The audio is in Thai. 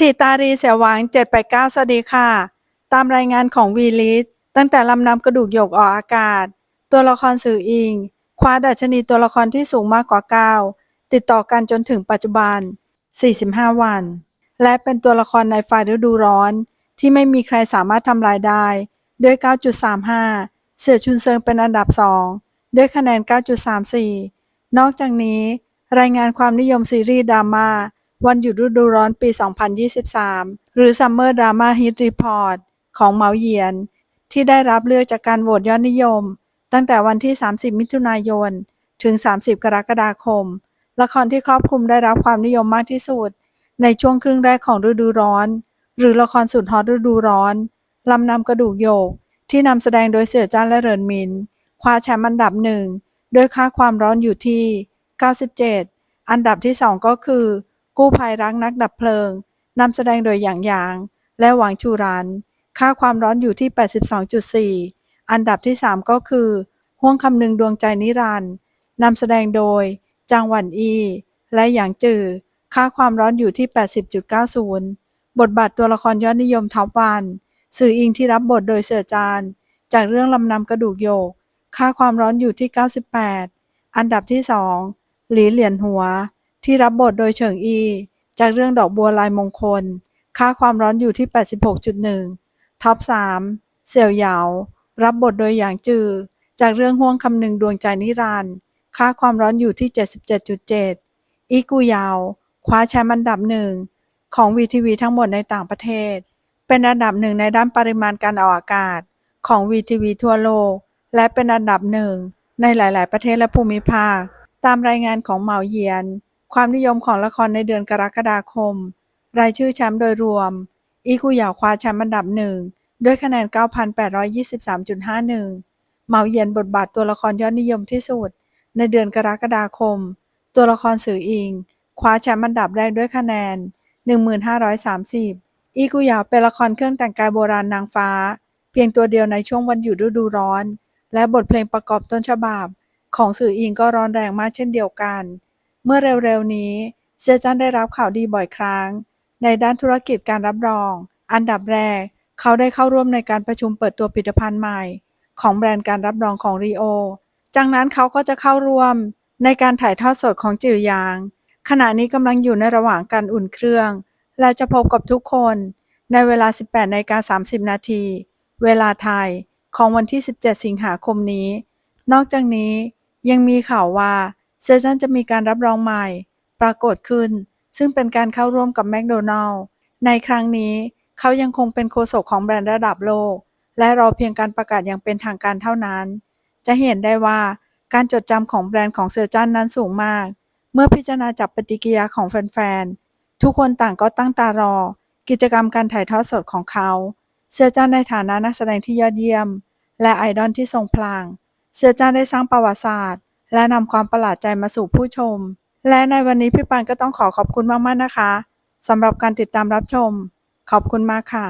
ถิตารีเสียหวัง 789 สวัสดีค่ะ ตามรายงานของวีลิสตั้งแต่ลำนำกระดูกหยกออกอากาศ ตัวละครสื่ออิง คว้าดัชนีตัวละครที่สูงมากกว่า 9 ติดต่อกันจนถึงปัจจุบัน 45 วัน และเป็นตัวละครในฝ่ายฤดูร้อน ที่ไม่มีใครสามารถทำลายได้ ด้วย 9.35 เสือชุนเซิงเป็นอันดับ 2 ด้วยคะแนน 9.34 นอกจากนี้ รายงานความนิยมซีรีส์ดราม่า วันหยุดฤดูร้อนปี 2023 หรือ Summer Drama Hit Report ของเหมาเยียน ที่ได้รับเลือกจากการโหวตยอดนิยม ตั้งแต่วันที่ 30 มิถุนายน ถึง 30 กรกฎาคม ละครที่ครอบคลุมได้รับความนิยมมากที่สุด ในช่วงครึ่งแรกของฤดูร้อน หรือละครสุดฮอตฤดูร้อน ลำนำกระดูกโยก ที่นำแสดงโดยเสือจ้านและเรินมิน คว้าแชมป์อันดับหนึ่งด้วยค่าความร้อนอยู่ที่ 97 อันดับที่ 2 ก็คือ กู้ภัยรักนักดับเพลิงนำแสดงโดยหยางหยาง และหวังชูรัน ค่าความร้อนอยู่ที่ 82.4 อันดับที่ 3 ก็คือ ห่วงคำนึงดวงใจนิรันด์นำแสดงโดย จางหวันอี และหยางจือ ค่าความร้อนอยู่ที่ 80.90 บทบาทตัวละครยอดนิยมท็อปวัน สื่ออิงที่รับบทโดยเสือจาน จากเรื่องลำนำกระดูกโยก ค่าความร้อนอยู่ที่ 98 อันดับที่ 2 หลีเหลียนหัว ที่รับบทโดยเฉิงอี จากเรื่องดอกบัวลายมงคล ค่าความร้อนอยู่ที่ 86.1 ท็อป 3 เสี่ยวเหยา รับบทโดยหยางจือ จากเรื่องห่วงคำหนึ่งดวงใจนิรันดร์ค่าความร้อนอยู่ที่ 77.7 อีกูยาว คว้าแชมป์อันดับหนึ่งของวีทีวีทั้งหมดในต่างประเทศ เป็นอันดับหนึ่งในด้านปริมาณการออกอากาศของวีทีวีทั่วโลก และเป็นอันดับหนึ่งในหลาย ๆ ประเทศและภูมิภาค ตามรายงานของเหมาเยียน ความนิยมของละครในเดือนกรกฎาคม รายชื่อแชมป์โดยรวม อีกุหยาคว้าแชมป์อันดับหนึ่งด้วยคะแนน 9,823.51เหมาเยียนบทบาทตัวละครยอดนิยมที่สุด ในเดือนกรกฎาคม ตัวละครสื่ออิง คว้าแชมป์อันดับแรกด้วยคะแนน 1530 อีกุหยาเป็นละครเครื่องแต่งกายโบราณนางฟ้า เพียงตัวเดียวในช่วงวันหยุดฤดูร้อน และบทเพลงประกอบต้นฉบับ ของสื่ออิงก็ร้อนแรงมากเช่นเดียวกัน เมื่อเร็วๆนี้เซียจันได้รับข่าวดีบ่อยครั้ง ในด้านธุรกิจการรับรอง อันดับแรก เขาได้เข้าร่วมในการประชุมเปิดตัวผลิตภัณฑ์ใหม่ ของแบรนด์การรับรองของรีโอจากนั้นเขาก็จะเข้าร่วมในการถ่ายทอดสดของจื่อหยาง ขณะนี้กำลังอยู่ในระหว่างการอุ่นเครื่อง และจะพบกับทุกคนในเวลา 18นาฬิกา30 นาที เวลาไทยของวันที่ 17 สิงหาคมนี้ นอกจากนี้ยังมีข่าวว่า เซซันจะมีการรับรองใหม่ ปรากฏขึ้น ซึ่งเป็นการเข้าร่วมกับแมคโดนัลล์ในครั้งนี้เขายังคงเป็นโฆษกของแบรนด์ระดับโลก และรอเพียงการประกาศอย่างเป็นทางการเท่านั้น จะเห็นได้ว่าการจดจำของแบรนด์ของเซอร์จันนั้นสูงมาก เมื่อพิจารณาจากปฏิกิริยาของแฟนๆ ทุกคนต่างก็ตั้งตารอ กิจกรรมการถ่ายทอดสดของเขาเสือจ้านในฐานะนักแสดงที่ยอดเยี่ยม และไอดอลที่ทรงพลังเสือจ้านได้สร้างประวัติศาสตร์ และนำความประหลาดใจมาสู่ผู้ชม และในวันนี้พี่ปานก็ต้องขอขอบคุณมากๆนะคะสำหรับการติดตามรับชม ขอบคุณมากค่ะ